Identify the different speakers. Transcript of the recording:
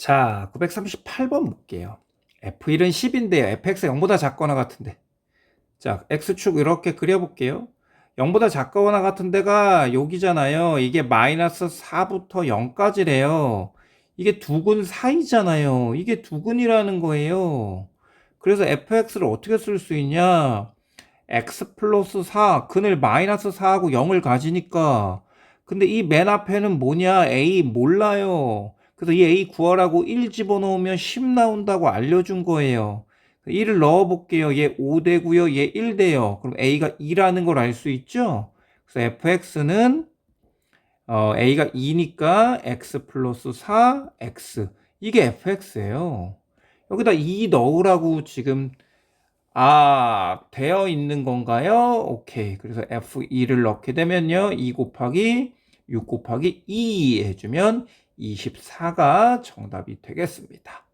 Speaker 1: 자, 938번 볼게요. F1은 10인데요. fx가 0보다 작거나 같은데. 자, x축 이렇게 그려볼게요. 0보다 작거나 같은 데가 여기잖아요. 이게 마이너스 4부터 0까지래요. 이게 두근 사이잖아요. 이게 두근이라는 거예요. 그래서 fx를 어떻게 쓸 수 있냐? x 플러스 4, 근을 마이너스 4하고 0을 가지니까. 근데 이 맨 앞에는 뭐냐? a 몰라요. 그래서 이 a 구하라고 1 집어넣으면 10 나온다고 알려준 거예요. 1을 넣어볼게요. 얘 5대고요. 얘 1대요. 그럼 a가 2라는 걸 알 수 있죠? 그래서 fx는 어, a가 2니까 x 플러스 4, x. 이게 fx예요. 여기다 2 넣으라고 지금 아, 되어 있는 건가요? 오케이. 그래서 f2를 넣게 되면요. 2 곱하기 6 곱하기 2 해주면 24가 정답이 되겠습니다.